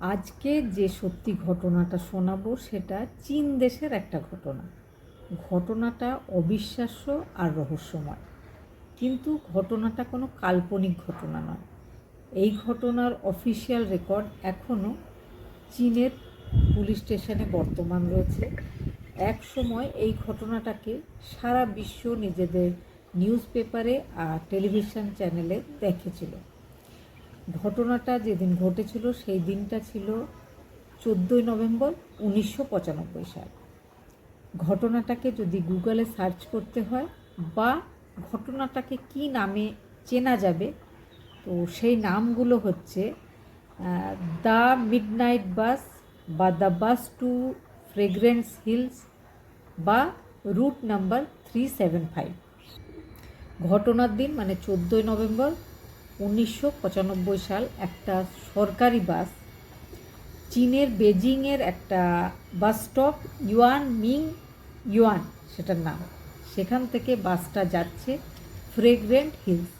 আজকে যে সত্যি ঘটনাটা শোনাবো সেটা চীন দেশের একটা ঘটনা। ঘটনাটা অবিশ্বাস্য আর রহস্যময়। কিন্তু ঘটনাটা কোনো কাল্পনিক ঘটনা নয়। এই ঘটনার অফিসিয়াল রেকর্ড এখনও চীনের পুলিশ স্টেশনে বর্তমান রয়েছে। এক সময় এই ঘটনাটাকে সারা বিশ্ব নিজেদের নিউজ পেপারে আর টেলিভিশন চ্যানেলে দেখেছিল। ঘটনাটা যেদিন ঘটেছিল, সেই দিনটা ছিল চোদ্দোই নভেম্বর উনিশশো পঁচানব্বই সাল। ঘটনাটাকে যদি গুগলে সার্চ করতে হয় বা ঘটনাটাকে কি নামে চেনা যাবে, তো সেই নামগুলো হচ্ছে দ্য মিডনাইট বাস বা the bus to fragrance hills বা route number three seven five. ঘটনার দিন মানে চোদ্দোই নভেম্বর উনিশশো পঁচানব্বই সাল একটা সরকারি বাস, চীনের বেজিংয়ের একটা bus stop, Yuan Ming Yuan সেটার নাম। সেখান থেকে বাসটা যাচ্ছে ফ্রেগ্রেন্ট হিলস।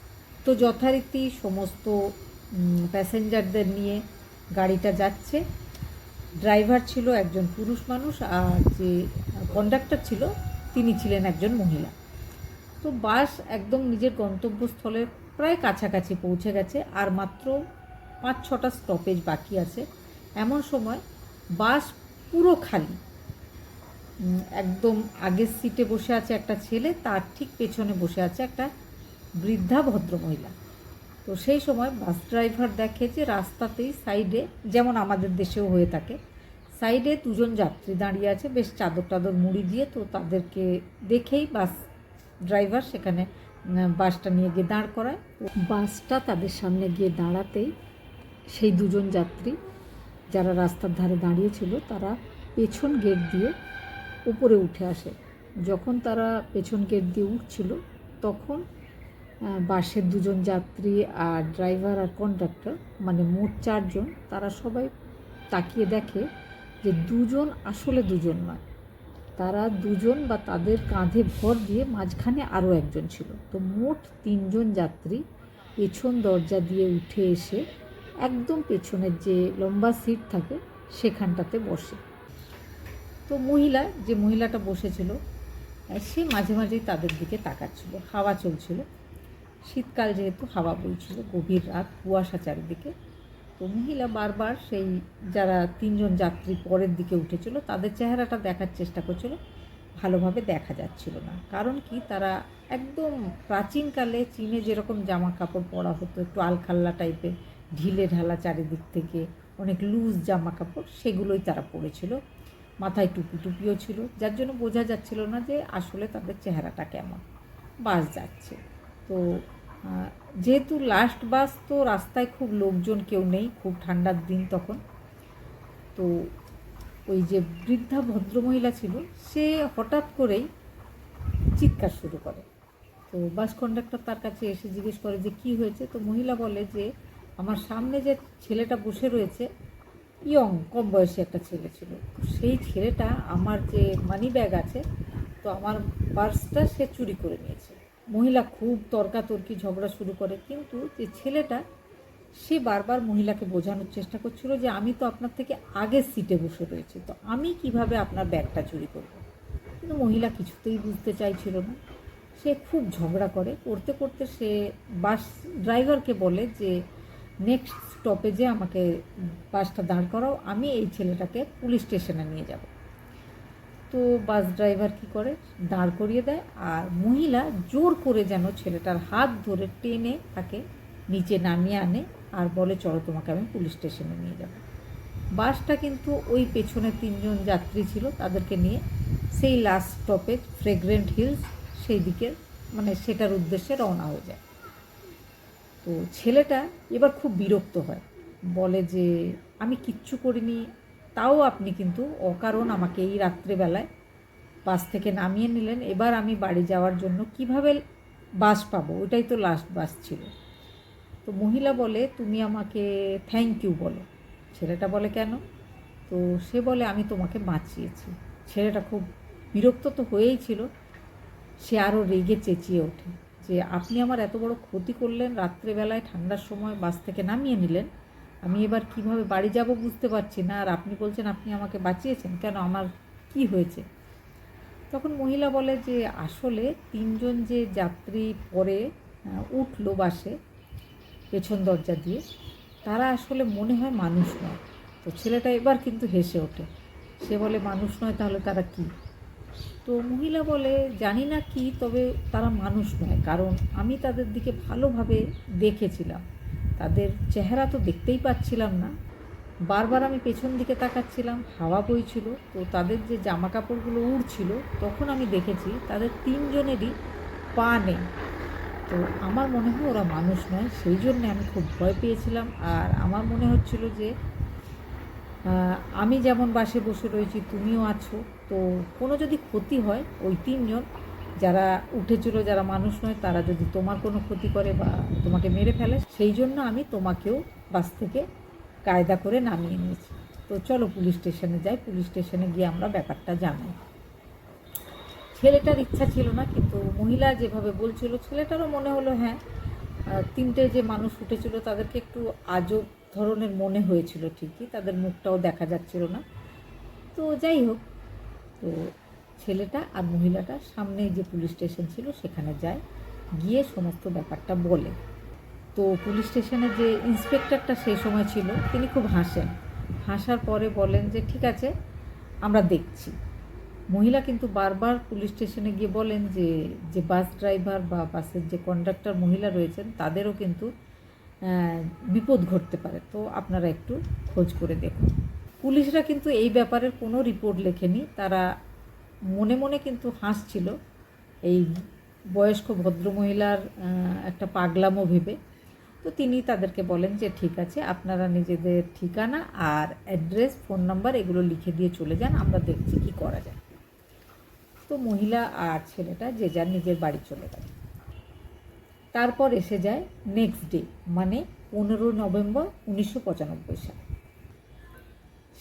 তো যথারীতি সমস্ত প্যাসেঞ্জারদের নিয়ে গাড়িটা যাচ্ছে। ড্রাইভার ছিল একজন পুরুষ মানুষ আর যে কন্ডাক্টর ছিল, তিনি ছিলেন একজন মহিলা। তো বাস একদম নিজের গন্তব্যস্থলের প্রায় কাছাকাছি পৌঁছে গেছে আর মাত্র পাঁচ ছটা স্টপেজ বাকি আছে। এমন সময় বাস পুরো খালি। একদম আগের সিটে বসে আছে একটা ছেলে, তার ঠিক পেছনে বসে আছে একটা বৃদ্ধা ভদ্রমহিলা। তো সেই সময় বাস ড্রাইভার দেখে যে রাস্তাতেই সাইডে যেমন আমাদের দেশেও হয়ে থাকে সাইডে দুজন যাত্রী দাঁড়িয়ে আছে, বেশ চাদর টাদর মুড়ি দিয়ে। তো তাদেরকে দেখেই বাস ড্রাইভার সেখানে বাসটা নিয়ে গিয়ে দাঁড় করায়। বাসটা তাদের সামনে গিয়ে দাঁড়াতেই সেই দুজন যাত্রী যারা রাস্তার ধারে দাঁড়িয়েছিল তারা পেছন গেট দিয়ে উপরে উঠে আসে। যখন তারা পেছন গেট দিয়ে উঠছিল, তখন বাসের দুজন যাত্রী আর ড্রাইভার আর কন্ডাক্টর মানে মোট চারজন, তারা সবাই তাকিয়ে দেখে যে দুজন আসলে দুজন নয়। তারা দুজন বা তাদের কাঁধে ভর দিয়ে মাঝখানে আরও একজন ছিল। তো মোট তিনজন যাত্রী পেছন দরজা দিয়ে উঠে এসে একদম পেছনের যে লম্বা সিট থাকে সেখানটাতে বসে। তো মহিলা, যে মহিলাটা বসেছিল, সে মাঝে মাঝেই তাদের দিকে তাকাচ্ছিল, হাওয়া চলছিল। শীতকাল যেহেতু হাওয়া বইছিল, গভীর রাত, কুয়াশা চারিদিকে। তো মহিলা বারবার সেই যারা তিনজন যাত্রী পরের দিকে উঠেছিল, তাদের চেহারাটা দেখার চেষ্টা করছিল, ভালোভাবে দেখা যাচ্ছিল না। কারণ কি? তারা একদম প্রাচীনকালে চীনে যেরকম জামা কাপড় পরা হতো, একটু আলখাল্লা টাইপের ঢিলে ঢালা চারিদিক থেকে অনেক লুজ জামা কাপড় সেগুলোই তারা পরেছিল। মাথায় টুপি টুপিও ছিল, যার জন্য বোঝা যাচ্ছিল না যে আসলে তাদের চেহারাটা কেমন। বাস যাচ্ছে। তো যেহেতু লাস্ট বাস তো রাস্তায় খুব লোকজন কেউ নেই, খুব ঠান্ডার দিন তখন। তো ওই যে বৃদ্ধা ভদ্রমহিলা ছিল, সে হঠাৎ করেই চিৎকার শুরু করে। তো বাস কন্ডাক্টর তার কাছে এসে জিজ্ঞেস করে যে, কি হয়েছে? তো মহিলা বলে যে, আমার সামনে যে ছেলেটা বসে রয়েছে, ইয়ং, কম বয়সী একটা ছেলে ছিল। সেই ছেলেটা আমার যে মানি ব্যাগ আছে, তো আমার পার্সটা সে চুরি করে নিয়েছে। মহিলা খুব তর্কাতর্কি, ঝগড়া শুরু করে। কিন্তু যে ছেলেটা, সে বারবার মহিলাকে বোঝানোর চেষ্টা করছিল যে, আমি তো আপনার থেকে আগের সিটে বসে রয়েছি, তো আমি কীভাবে আপনার ব্যাগটা চুরি করব? কিন্তু মহিলা কিছুতেই বুঝতে চাইছিল না। সে খুব ঝগড়া করে। করতে করতে সে বাস ড্রাইভারকে বলে যে, নেক্সট স্টপেজে আমাকে বাসটা দাঁড় করাও, আমি এই ছেলেটাকে পুলিশ স্টেশনে নিয়ে যাব। তো বাস ড্রাইভার কি করে? দাঁড় করিয়ে দেয় আর মহিলা জোর করে যেন ছেলেটার হাত ধরে টেনে তাকে নিচে নামিয়ে আনে আর বলে, চলো তোমাকে আমি পুলিশ স্টেশনে নিয়ে যাব। বাসটা কিন্তু ওই পেছনে তিনজন যাত্রী ছিল, তাদেরকে নিয়ে সেই লাস্ট স্টপেজ ফ্রেগ্রেন্ট হিলস সেই দিকে মানে সেটার উদ্দেশ্যে রওনা হয়ে যায়। তো ছেলেটা এবার খুব বিরক্ত হয়, বলে যে, আমি কিচ্ছু করিনি তাও আপনি কিন্তু অকারণ আমাকে এই রাত্রেবেলায় বাস থেকে নামিয়ে নিলেন। এবার আমি বাড়ি যাওয়ার জন্য কীভাবে বাস পাবো? ওইটাই তো লাস্ট বাস ছিল। তো মহিলা বলে, তুমি আমাকে থ্যাংক ইউ বলো। ছেলেটা বলে, কেন? তো সে বলে, আমি তোমাকে বাঁচিয়েছি। ছেলেটা খুব বিরক্ত তো হয়েই ছিল। সে আরও রেগে চেঁচিয়ে ওঠে যে, আপনি আমার এত বড় ক্ষতি করলেন, রাত্রেবেলায় ঠান্ডার সময় বাস থেকে নামিয়ে নিলেন। আমি এবার কীভাবে বাড়ি যাব বুঝতে পারছি না, আর আপনি বলছেন আপনি আমাকে বাঁচিয়েছেন, কেন আমার কি হয়েছে? তখন মহিলা বলে যে আসলে তিনজন যে যাত্রী পরে উঠল বাসে, পেছন দরজা দিয়ে, তারা আসলে মনে হয় মানুষ নয়। তো ছেলেটা এবার কিন্তু হেসে ওঠে। সে বলে, মানুষ নয় তাহলে তারা কি? তো মহিলা বলে, জানি না কি, তবে তারা মানুষ নয়, কারণ আমি তাদের দিকে ভালোভাবে দেখেছিলাম। তাদের চেহারা তো দেখতেই পাচ্ছিলাম না। বারবার আমি পেছন দিকে তাকাচ্ছিলাম, হাওয়া বইছিল তো তাদের যে জামা কাপড়গুলো উড়ছিল, তখন আমি দেখেছি তাদের তিনজনেরই পা নেই। তো আমার মনে হয় ওরা মানুষ নয়, সেই জন্য আমি খুব ভয় পেয়েছিলাম আর আমার মনে হচ্ছিল যে আমি যেমন বাসে বসে রয়েছি, তুমিও আছো। তো কোনো যদি ক্ষতি হয়, ওই তিনজন যারা উঠেছিল, যারা মানুষ নয়, তারা যদি তোমার কোনো ক্ষতি করে বা তোমাকে মেরে ফেলে, সেই জন্য আমি তোমাকেও বাস থেকে কায়দা করে নামিয়ে নিয়েছি। তো চলো পুলিশ স্টেশনে যাই। পুলিশ স্টেশনে গিয়ে আমরা ব্যাপারটা জানাই। ছেলেটার ইচ্ছা ছিল না, কিন্তু মহিলা যেভাবে বলছিল, ছেলেটারও মনে হলো হ্যাঁ তিনটে যে মানুষ উঠেছিল, তাদেরকে একটু আজব ধরনের মনে হয়েছিল ঠিকই, তাদের মুখটাও দেখা যাচ্ছিল না। তো যাই হোক, তো ছেলেটা আর মহিলাটা সামনে যে পুলিশ স্টেশন ছিল, সেখানে যায়, গিয়ে সমস্ত ব্যাপারটা বলে। তো পুলিশ স্টেশনে যে ইন্সপেক্টরটা সেই সময় ছিল, তিনি খুব হাসেন। হাসার পরে বলেন যে, ঠিক আছে, আমরা দেখছি। মহিলা কিন্তু বারবার পুলিশ স্টেশনে গিয়ে বলেন যে যে বাস ড্রাইভার বা বাসের যে কন্ডাক্টর মহিলা রয়েছেন, তাদেরও কিন্তু বিপদ ঘটতে পারে। তো আপনারা একটু খোঁজ করে দেখুন। পুলিশরা কিন্তু এই ব্যাপারের কোনো রিপোর্ট লেখেনি। তারা মনে মনে কিন্তু হাসছিল এই বয়স্ক ভদ্রমহিলার একটা পাগলামো ভেবে। তো তিনি তাদেরকে বলেন যে, ঠিক আছে, আপনারা নিজেদের ঠিকানা আর অ্যাড্রেস, ফোন নাম্বার এগুলো লিখে দিয়ে চলে যান, আমরা দেখছি কি করা যায়। তো মহিলা আর ছেলেটা যে যার নিজের বাড়ি চলে গেল। তারপর এসে যায় নেক্সট ডে মানে পনেরো নভেম্বর উনিশশো পঁচানব্বই সাল।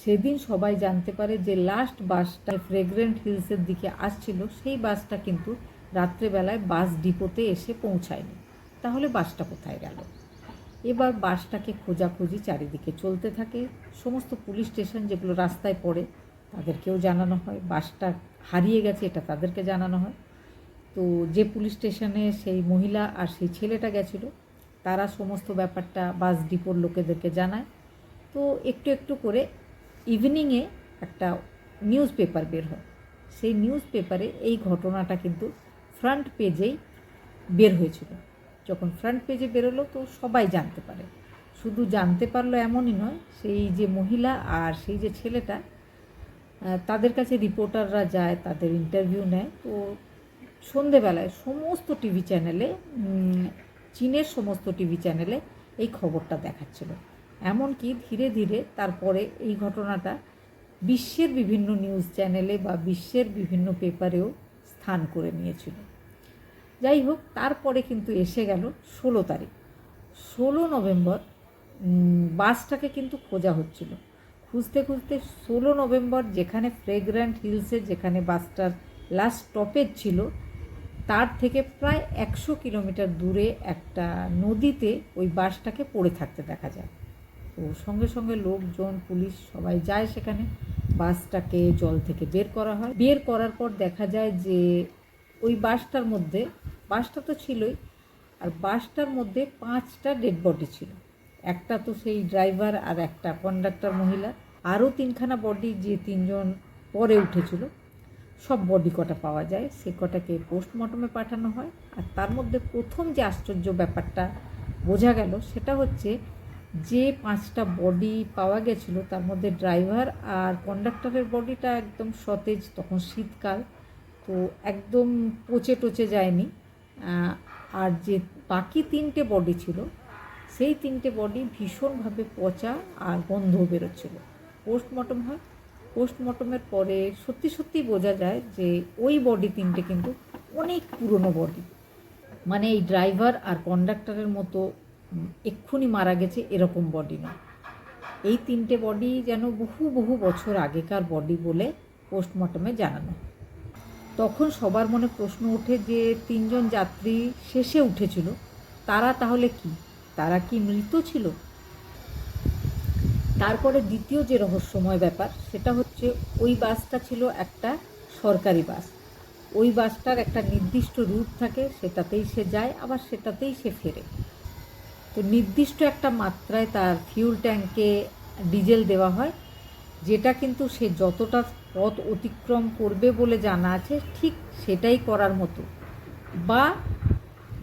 সেদিন সবাই জানতে পারে যে লাস্ট বাসটা ফ্রেগ্রেন্ট হিলসের দিকে আসছিল, সেই বাসটা কিন্তু রাত্রেবেলায় বাস ডিপোতে এসে পৌঁছায়নি। তাহলে বাসটা কোথায় গেল? এবার বাসটাকে খোঁজাখুঁজি চারিদিকে চলতে থাকে। সমস্ত পুলিশ স্টেশন যেগুলো রাস্তায় পড়ে, তাদেরকেও জানানো হয়। বাসটা হারিয়ে গেছে, এটা তাদেরকে জানানো হয়। তো যে পুলিশ স্টেশনে সেই মহিলা আর সেই ছেলেটা গেছিল, তারা সমস্ত ব্যাপারটা বাস ডিপোর লোকেদেরকে জানায়। তো একটু একটু করে ইভিনিংয়ে একটা নিউজ পেপার বের হয়। সেই নিউজ পেপারে এই ঘটনাটা কিন্তু ফ্রন্ট পেজেই বের হয়েছিল। যখন ফ্রন্ট পেজে বেরোলো তো সবাই জানতে পারে। শুধু জানতে পারল এমনই নয়, সেই যে মহিলা আর সেই যে ছেলেটা তাদের কাছে রিপোর্টাররা যায়, তাদের ইন্টারভিউ নেয়। তো সন্ধেবেলায় সমস্ত টিভি চ্যানেলে চীনের সমস্ত টিভি চ্যানেলে এই খবরটা দেখাচ্ছিল। এমনকি ধীরে ধীরে তারপরে এই ঘটনাটা বিশ্বের বিভিন্ন নিউজ চ্যানেলে বা বিশ্বের বিভিন্ন পেপারেও স্থান করে নিয়েছিল। যাই হোক, তারপরে কিন্তু এসে গেল ষোলো তারিখ। ষোলো নভেম্বর বাসটাকে কিন্তু খোঁজা হচ্ছিল। খুঁজতে খুঁজতে ষোলো নভেম্বর যেখানে ফ্রেগ্র্যান্ট হিলসে যেখানে বাসটার লাস্ট স্টপেজ ছিল, তার থেকে প্রায় একশো কিলোমিটার দূরে একটা নদীতে ওই বাসটাকে পড়ে থাকতে দেখা যায়। তো সঙ্গে সঙ্গে লোকজন, পুলিশ সবাই যায় সেখানে। বাসটাকে জল থেকে বের করা হয়। বের করার পর দেখা যায় যে ওই বাসটার মধ্যে, বাসটা তো ছিলই, আর বাসটার মধ্যে পাঁচটা ডেড বডি ছিল। একটা তো সেই ড্রাইভার আর একটা কন্ডাক্টর মহিলা। আরও তিনখানা বডি যে তিনজন পরে উঠেছিল, সব বডি কটা পাওয়া যায়। সে কটাকে পোস্টমর্টমে পাঠানো হয়। আর তার মধ্যে প্রথম যে আশ্চর্য ব্যাপারটা বোঝা গেল, সেটা হচ্ছে যে পাঁচটা বডি পাওয়া গেছিল, তার মধ্যে ড্রাইভার আর কন্ডাক্টরের বডিটা একদম সতেজ তখন শীতকাল, তো একদম পচে টচে যায়নি। আর যে বাকি তিনটে বডি ছিল, সেই তিনটে বডি ভীষণভাবে পচা আর গন্ধ বেরোচ্ছিল। পোস্টমর্টম হয়। পোস্টমর্টমের পরে সত্যি সত্যি বোঝা যায় যে ওই বডি তিনটে কিন্তু অনেক পুরনো বডি মানে এই ড্রাইভার আর কন্ডাক্টরের মতো এক্ষুনি মারা গেছে এরকম বডি নয় এই তিনটে বডি যেন বহু বহু বছর আগেকার বডি বলে পোস্টমর্টমে জানানো। তখন সবার মনে প্রশ্ন ওঠে যে, তিনজন যাত্রী শেষে উঠেছিল, তারা তাহলে কি? তারা কি মৃত ছিল? তারপরে দ্বিতীয় যে রহস্যময় ব্যাপার, সেটা হচ্ছে ওই বাসটা ছিল একটা সরকারি বাস। ওই বাসটার একটা নির্দিষ্ট রুট থাকে, সেটাতেই সে যায়, আবার সেটাতেই সে ফেরে। তো নির্দিষ্ট একটা মাত্রায় তার ফিউল ট্যাঙ্কে ডিজেল দেওয়া হয়, যেটা কিন্তু সে যতটা পথ অতিক্রম করবে বলে জানা আছে, ঠিক সেটাই করার মতো। বা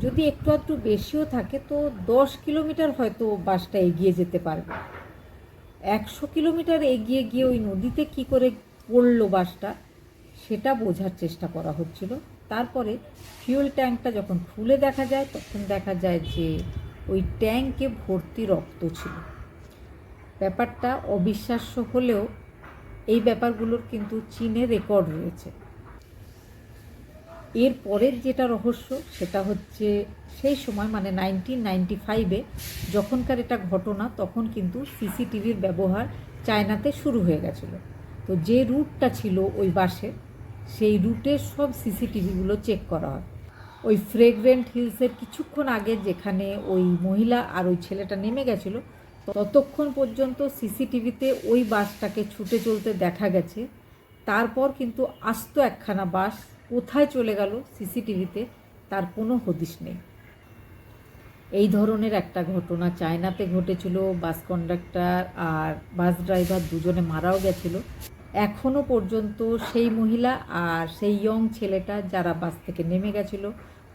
যদি একটু একটু বেশিও থাকে, তো দশ কিলোমিটার হয়তো বাসটা এগিয়ে যেতে পারবে। একশো কিলোমিটার এগিয়ে গিয়ে ওই নদীতে কি করে পড়ল বাসটা, সেটা বোঝার চেষ্টা করা হচ্ছিল। তারপরে ফিউল ট্যাঙ্কটা যখন খুলে দেখা যায়, তখন দেখা যায় যে ওই ট্যাঙ্কে ভর্তি রক্ত ছিল। ব্যাপারটা অবিশ্বাস্য হলেও এই ব্যাপারগুলোর কিন্তু চীনে রেকর্ড রয়েছে। এর পরের যেটা রহস্য, সেটা হচ্ছে সেই সময় মানে নাইনটিন নাইনটি ফাইভে যখনকার এটা ঘটনা, তখন কিন্তু সিসিটিভির ব্যবহার চায়নাতে শুরু হয়ে গেছিল। তো যে রুটটা ছিল ওই বাসে, সেই রুটের সব সিসিটিভিগুলো চেক করা হয়। ওই ফ্রেগরেন্ট হিলসের কিছুক্ষণ আগে যেখানে ওই মহিলা আর ওই ছেলেটা নেমে গেছিল, ততক্ষণ পর্যন্ত সিসিটিভিতে ওই বাসটাকে ছুটে চলতে দেখা গেছে। তারপর কিন্তু আস্ত একখানা বাস কোথায় চলে গেল সিসিটিভিতে তার কোনো হদিশ নেই। এই ধরনের একটা ঘটনা চায়নাতে ঘটেছিল, বাস কন্ডাক্টর আর বাস ড্রাইভার দুজনে মারাও গেছিল। এখনও পর্যন্ত সেই মহিলা আর সেই ইয়ং ছেলেটা যারা বাস থেকে নেমে গেছিল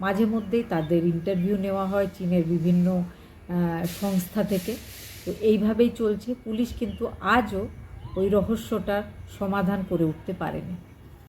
মাঝে মধ্যেই তাদের ইন্টারভিউ নেওয়া হয় চীনের বিভিন্ন সংস্থা থেকে। তো এইভাবেই চলছে। পুলিশ কিন্তু আজও ওই রহস্যটার সমাধান করে উঠতে পারেনি।